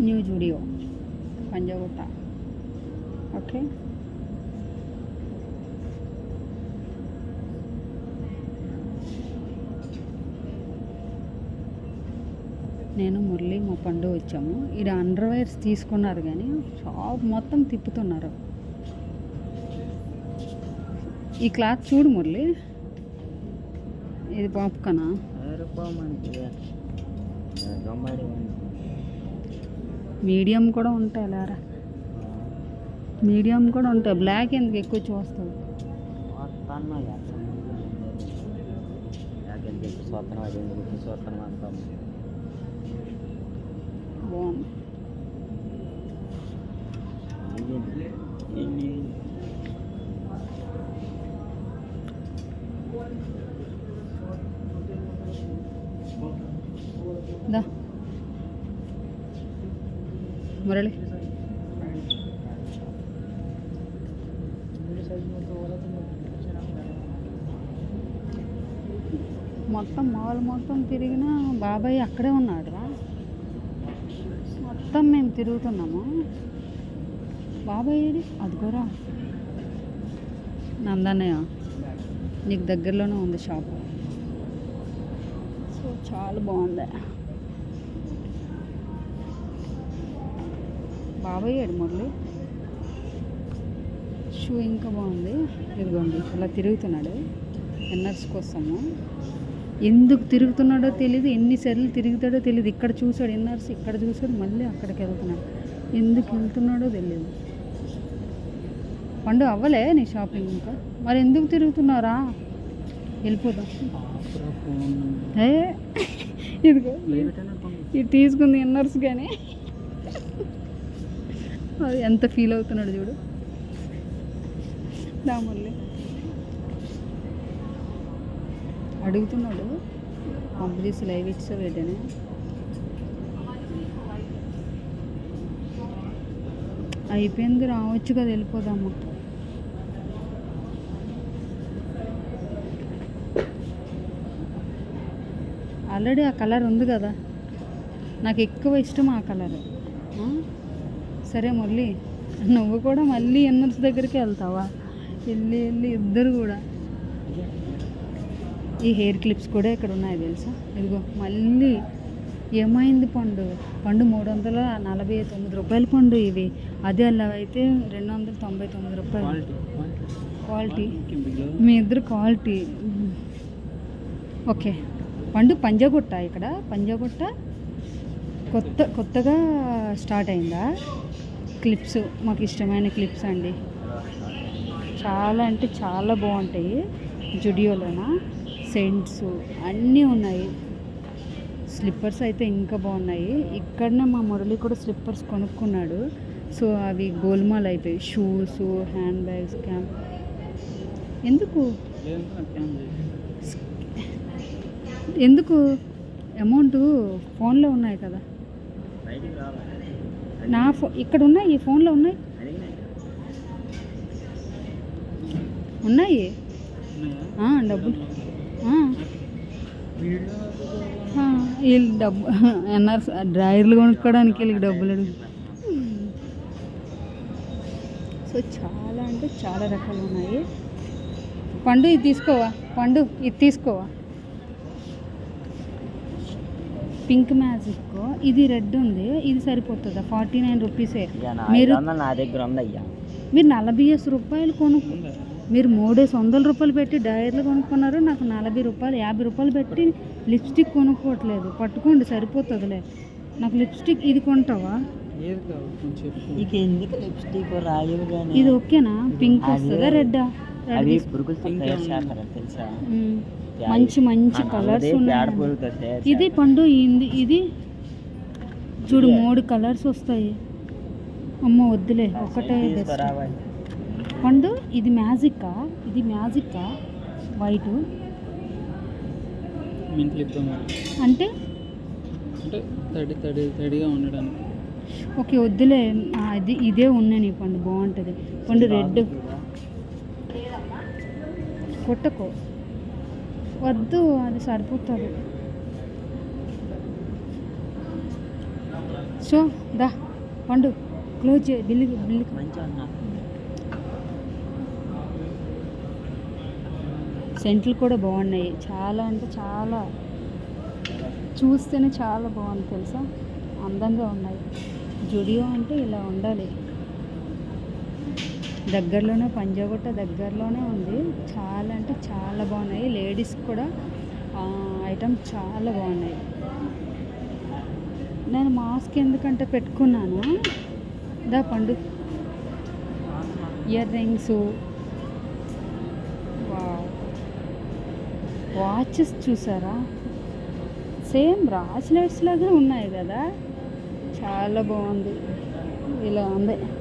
New Zudio Panjagutta. Okay? నేను మురళి మా పండు వచ్చాము. ఈడ అండర్వేర్స్ తీసుకున్నారు కానీ షాప్ మొత్తం తిప్పుతున్నారు. ఈ క్లాత్ చూడు మురళి. ఇది పాప్కనా మీడియం కూడా ఉంటాయి లేరా? మీడియం కూడా ఉంటాయి. బ్లాక్ ఎందుకు ఎక్కువ చూస్తావు? బాగుంది దా మురళి మొత్తం మాల్ మొత్తం తిరిగినా బాబాయ్ అక్కడే ఉన్నాడు రా. మొత్తం మేము తిరుగుతున్నాము. బాబాయ్ ఏడి? అదిగోరా. నందన్నయ్య నీకు దగ్గరలోనే ఉంది షాపు. సో చాలా బాగుంది. బాబాయ్ ఏడు మురళి షూ ఇంకా బాగుంది. ఇదిగోండి అలా తిరుగుతున్నాడు. ఎన్నర్స్ కోసము. ఎందుకు తిరుగుతున్నాడో తెలియదు ఎన్నిసార్లు తిరుగుతాడో తెలియదు ఇక్కడ చూసాడు ఎన్నర్స్ ఇక్కడ చూసాడు మళ్ళీ అక్కడికి వెళ్తున్నాడు. ఎందుకు వెళ్తున్నాడో తెలియదు పండు అవ్వలే నీ షాపింగ్ ఇంకా? మరి ఎందుకు తిరుగుతున్నారా వెళ్ళిపోదాం. ఏ? ఇదిగో ఇది తీసుకుంది ఎన్నర్స్ కానీ ఎంత ఫీల్ అవుతున్నాడు చూడు. దామల్లి అడుగుతున్నాడు. పంపిణీస్ లైవ్ ఇచ్చా వేటనే అయిపోయింది రావచ్చు కదా వెళ్ళిపోదాము. ఆల్రెడీ ఆ కలర్ ఉంది కదా. నాకు ఎక్కువ ఇష్టం ఆ కలర్ సరే మురళి నువ్వు కూడా మళ్ళీ ఎన్నర్స్ దగ్గరికి వెళ్తావా? వెళ్ళి వెళ్ళి ఇద్దరు కూడా. ఈ హెయిర్ క్లిప్స్ కూడా ఇక్కడ ఉన్నాయి తెలుసా? ఇదిగో మళ్ళీ ఏమైంది పండు? పండు మూడు వందల నలభై తొమ్మిది రూపాయల పండు ఇవి. అదే అలా అయితే రెండు వందల తొంభై తొమ్మిది రూపాయలు. క్వాలిటీ మీ ఇద్దరు క్వాలిటీ ఓకే. పండు పంజాగుట్ట ఇక్కడ. పంజాగుట్ట కొత్త కొత్తగా స్టార్ట్ అయిందా? క్లిప్స్ మాకు ఇష్టమైన క్లిప్స్ అండి. చాలా అంటే చాలా బాగుంటాయి. జుడియోలోన సెంట్స్ అన్నీ ఉన్నాయి. స్లిప్పర్స్ అయితే ఇంకా బాగున్నాయి. ఇక్కడనే మా మురళి కూడా స్లిప్పర్స్ కొనుక్కున్నాడు. సో అవి గోల్మాల్ అయిపోయాయి. షూస్ హ్యాండ్ బ్యాగ్స్ క్యాంప్ ఎందుకు? ఎందుకు? అమౌంట్ ఫోన్లో ఉన్నాయి కదా. నా ఫో ఇక్కడ ఉన్నాయి ఈ ఫోన్లో ఉన్నాయి. ఉన్నాయి? డబ్బులు. వీళ్ళు డబ్బు ఎన్ఆర్ డ్రాయర్లు కొనుక్కోవడానికి వీళ్ళకి డబ్బులు అడుగు. సో చాలా అంటే చాలా రకాలు ఉన్నాయి. పండు ఇది తీసుకోవా? పండు ఇది తీసుకోవా? Pink magic. ఇది రెడ్ ఉంది ఇది సరిపోతుందా? ఫార్టీ నైన్ రూపీసే. మీరు నా దగ్గర ఉందయ్యా మీరు నలభై రూపాయలు కొనుక్కు మీరు మూడేసి వందల రూపాయలు పెట్టి డైర్లు కొనుక్కున్నారు నాకు నలభై రూపాయలు యాభై రూపాయలు పెట్టి లిప్స్టిక్ కొనుక్కోవట్లేదు. పట్టుకోండి సరిపోతుందిలే. నాకు లిప్స్టిక్ ఇది కొంటావా? ఇది ఓకేనా? పింక్ వస్తుందా రెడ్డా? తెలుసా? మంచి మంచి కలర్స్ అదే ఉన్నాయి ఇది పండు ఇది ఇది చూడు మూడు కలర్స్ వస్తాయి. అమ్మ వద్దులే ఒకటే బెస్ట్ పండు ఇది మ్యాజిక్కా ఇది మ్యాజిక్కా వైట్ అంటే? అంటే తడి తడి తడిగా ఉండడానికి. ఓకే వద్దులే. ఆ, ఇది ఇదే ఉన్నాయి నీ పండు బాగుంటుంది. పండు రెడ్. కొట్టకో. వద్దు అది సరిపోతుంది. సో దా పండు క్లోజ్ చే బిల్లు బిల్లు. సెంట్లు కూడా బాగున్నాయి. చాలా అంటే చాలా. చూస్తేనే చాలా బాగుంది తెలుసా? అందంగా ఉన్నాయి. జుడియో అంటే ఇలా ఉండాలి. దగ్గరలోనే పంజాగుట్ట దగ్గరలోనే ఉంది. చాలా అంటే చాలా బాగున్నాయి. లేడీస్ కూడా ఐటమ్ చాలా బాగున్నాయి. నేను మాస్క్ ఎందుకంటే పెట్టుకున్నాను. దా పండు. Earrings. వాచెస్ చూసారా? సేమ్ బ్రాస్లెట్స్ లాగా ఉన్నాయి కదా. చాలా బాగుంది. ఇలా ఉంది.